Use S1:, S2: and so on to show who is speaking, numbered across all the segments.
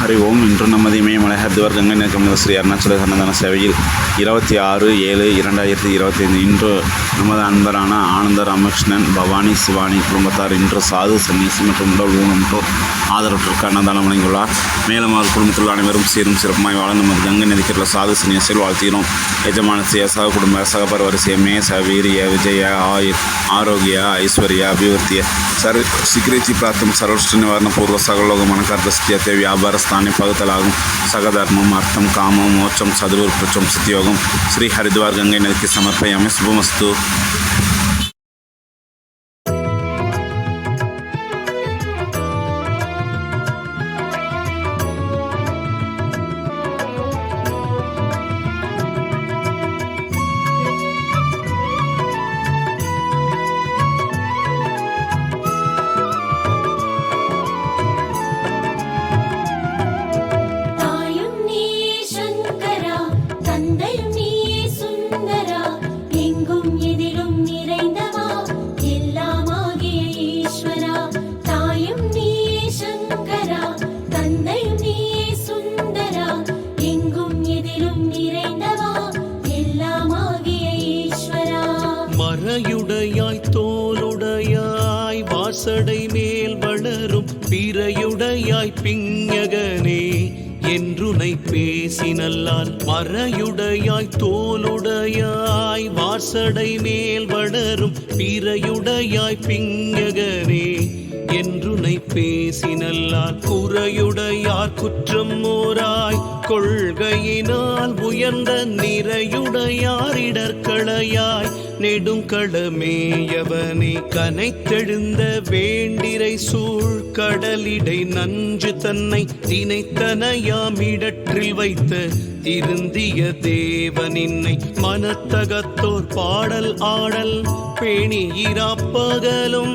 S1: ஹரி ஓம். இன்று நமது இமயமலை ஹரித்வார் கங்கை நெருக்கமுள்ள ஸ்ரீ அருணாச்சல சன்னதான சேவையில் இருபத்தி ஆறு ஏழு இரண்டாயிரத்தி இருபத்தைந்து. இன்று நமது அன்பரான ஆனந்த ராமகிருஷ்ணன் பவானி சிவானி குடும்பத்தார் இன்று சாது சன்னியாசி மற்றும் உடல் ஊனமுற்றோர் ஆதரவிற்கான தானம் வழங்கியுள்ளார். மேலும் அவர் குடும்பத்தில் அனைவரும் சீரும் சிறப்புமாய் வாழ நமது கங்கை நதிக்கிற சாது சினியசில் வாழ்த்தினோம் எஜமான சக குடும்ப சகபர் வரிசையமே வீரிய விஜய ஆயு ஆரோக்கிய ஐஸ்வர்ய அபிவிருத்திய சர் சிகிரிச்சி பிரார்த்தம் சர்வஷ்ட நிவாரண பூர்வ சகலோகமான கர்த்தஸ்தியத்தை வியாபார ஸ்தானி பகுத்தலாகும். சகதர்மம் அர்த்தம் காமம் மோட்சம் சதுர்பட்சம் சித்தியோகம். ஸ்ரீ ஹரித்வார் கங்கை நதிக்கு சமர்ப்பயாமி. சுபமஸ்து.
S2: மறையுடையாய் தோலுடையாய் வாசடை மேல் வளரும் பிறையுடையாய் பிஞகனே என்றுனை பேசினல்லால் மறையுடையாய் தோலுடையாய் வாசடை மேல் வளரும் பிறையுடையாய் பிங்ககனே என்றுனை பேசினல்லால் குறையுடையார் குற்றம் ஓராய் கொள்கையினால் உயர்ந்த நிறையுடையார் இடர்களையாய் நெடுங்களமேயவனே கனைத்தெழுந்த வேண்டிரை சூழ் கடலிடை நஞ்சு தன்னை தினைத்தனையாமிடற்றில் வைத்த திருந்திய தேவனின்னை மனத்தகத்தோர் பாடல் ஆடல் பேணி இராப்பகலும்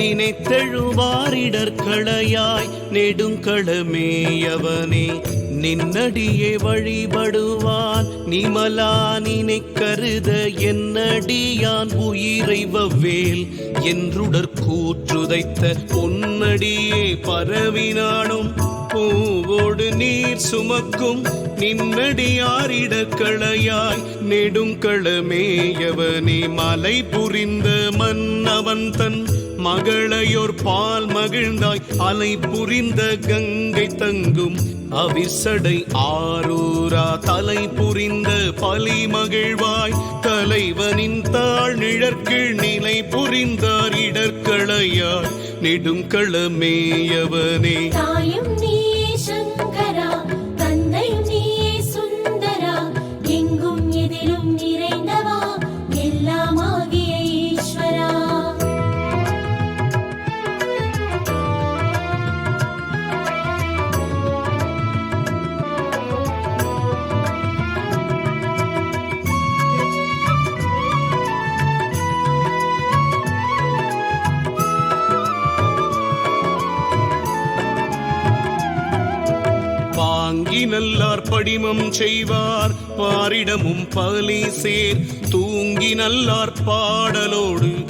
S2: நினைத்தெழுவாரிடர்களையாய் நெடுங்களமேயவனே நின்னடியே வழிபடுவான் நிமலா நினை கருத என்னடியான் உயிரை வவ்வேல். என்றுடற் கூற்றுதைத்த பொன்னடியே பரவினானும். பூவோடு நீர் சுமக்கும் நின்னடியாரிடக்களையாய் நெடுங்களமேயவனே மலை புரிந்த மன்னவன் தன் மகளையோர் பால் மகிழ்ந்தாய். அலை புரிந்த கங்கை தங்கும் அவிசடை ஆரூரா. தலை புரிந்த பலி மகிழ்வாய். தலைவனின் தாழ் நிழற்கீழ் நிலை புரிந்தார் இடர்களையாய் நெடுங்களமேயவனே
S3: தாயும் சங்கரா சுந்தரா. எங்கும் எதிரும் நிறைந்தவா.
S2: நல்லார் படிமம் செய்வார் பாரிடமும் பலி சேர். தூங்கி நல்லார் பாடலோடு